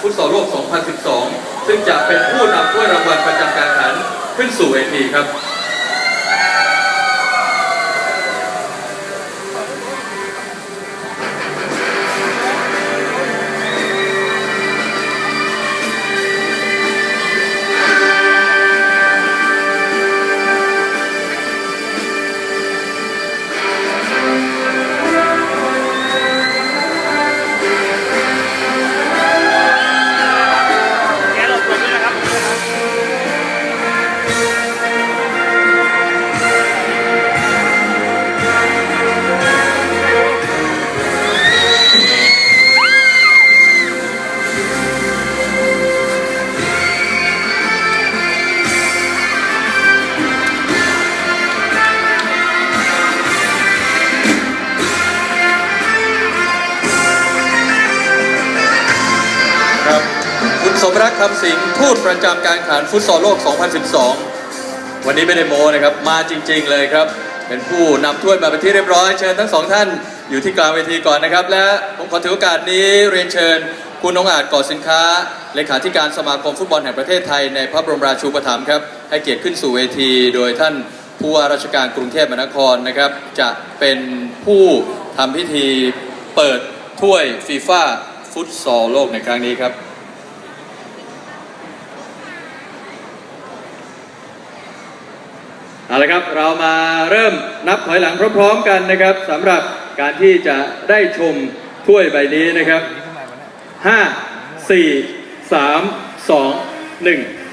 ฟุตซอลโลก 2012 ซึ่งจะเป็นผู้นำถ้วยรางวัลประจำการแข่งขันขึ้นสู่เวทีครับ สมรักคำสิงห์ทูตประจำการแข่งขันฟุตซอลโลก 2012 วันนี้ไม่ได้โมนะครับ มาจริง ๆ เลยครับ เป็นผู้นำถ้วยมาเป็นที่เรียบร้อย เชิญทั้งสองท่านอยู่ที่กลางเวทีก่อนนะครับ และผมขอถือโอกาสนี้เรียนเชิญ คุณองอาจก่อสินค้า เลขาธิการสมาคมฟุตบอลแห่งประเทศไทยในพระบรมราชูปถัมภ์ครับ ให้เกียรติขึ้นสู่เวที โดยท่านผู้ว่าราชการกรุงเทพมหานครนะครับ จะเป็นผู้ทำพิธีเปิดถ้วยฟีฟ่าฟุตซอลโลกในครั้งนี้ครับ เอาละครับเรามาเริ่มนับถอยหลังพร้อมๆกันนะครับสำหรับการที่จะได้ชมถ้วยใบนี้นะครับ 5 4 3 2 1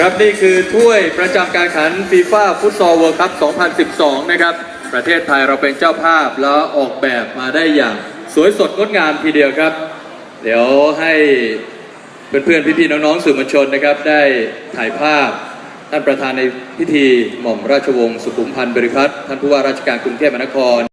ครับนี่คือถ้วยประจำการแข่งขันฟีฟ่าฟุตซอลเวิลด์คัพ 2012 นะครับ ประเทศไทยเราเป็นเจ้าภาพแล้วออกแบบมาได้อย่างสวยสดงดงามทีเดียวครับ เดี๋ยวให้เพื่อนๆ พี่ๆ น้องๆ สื่อมวลชนนะครับ ได้ถ่ายภาพท่านประธานในพิธีหม่อมราชวงศ์สุขุมพันธ์บริพัตรท่านผู้ว่าราชการกรุงเทพมหานคร